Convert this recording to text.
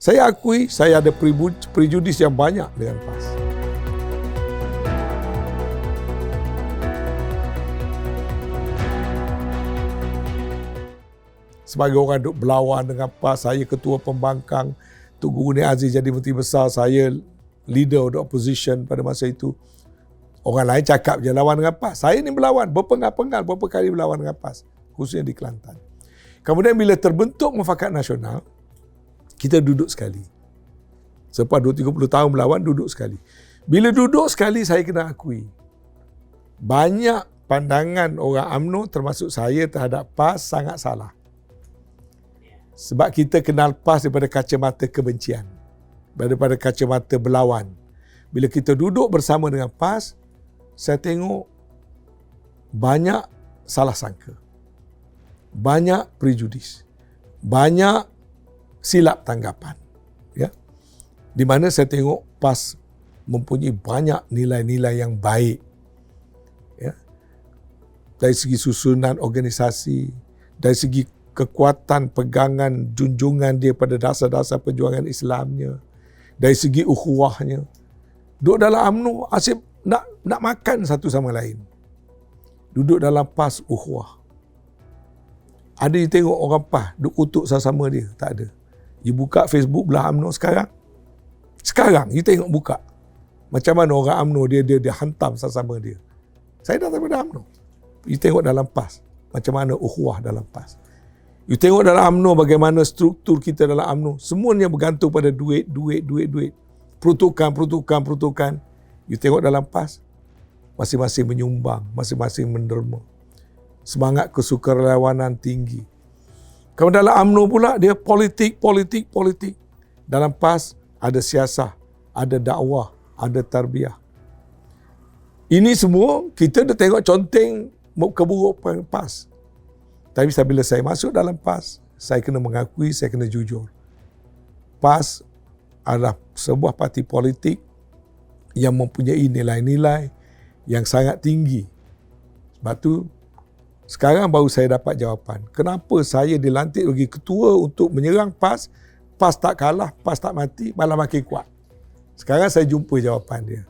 Saya akui saya ada prejudis yang banyak dengan PAS. Sebagai orang duk berlawan dengan PAS, saya ketua pembangkang, Tuk Guru Aziz jadi menteri besar, saya leader of the opposition pada masa itu. Orang lain cakap je lawan dengan PAS. Saya ni berlawan, berpenggal-penggal, berapa kali berlawan dengan PAS. Khususnya di Kelantan. Kemudian bila terbentuk Mufakat Nasional, kita duduk sekali. Selepas 2-30 tahun melawan, duduk sekali. Bila duduk sekali, saya kena akui. Banyak pandangan orang AMNO termasuk saya terhadap PAS sangat salah. Sebab kita kenal PAS daripada kacamata kebencian. Daripada kacamata berlawan. Bila kita duduk bersama dengan PAS, saya tengok banyak salah sangka. Banyak prejudis. Banyak silap tanggapan. Ya. Di mana saya tengok PAS mempunyai banyak nilai-nilai yang baik. Ya. Dari segi susunan organisasi, dari segi kekuatan pegangan junjungan dia pada dasar-dasar perjuangan Islamnya, dari segi ukhuwahnya. Duduk dalam UMNO asyik nak nak makan satu sama lain. Duduk dalam pas ukhuwah. Ada yang tengok orang PAS duk kutuk sama-sama dia? Tak ada. You buka Facebook belah UMNO sekarang. Sekarang you tengok buka. Macam mana orang UMNO dia dia dia hantam sama-sama dia. Saya datang pada UMNO. You tengok dalam PAS. Macam mana ukhuwah dalam PAS. You tengok dalam UMNO bagaimana struktur kita dalam UMNO. Semuanya bergantung pada duit, duit, duit, duit. Peruntukan, peruntukan, peruntukan. You tengok dalam PAS, masing-masing menyumbang, masing-masing menderma. Semangat kesukarelawanan tinggi. Kalau dalam UMNO pula, dia politik, politik, politik. Dalam PAS, ada siasah, ada dakwah, ada tarbiyah. Ini semua, kita dah tengok conteng keburukan PAS. Tapi bila saya masuk dalam PAS, saya kena mengakui, saya kena jujur. PAS adalah sebuah parti politik yang mempunyai nilai-nilai yang sangat tinggi. Sebab tu sekarang baru saya dapat jawapan. Kenapa saya dilantik bagi ketua untuk menyerang PAS, PAS tak kalah, PAS tak mati, malah makin kuat. Sekarang saya jumpa jawapan dia.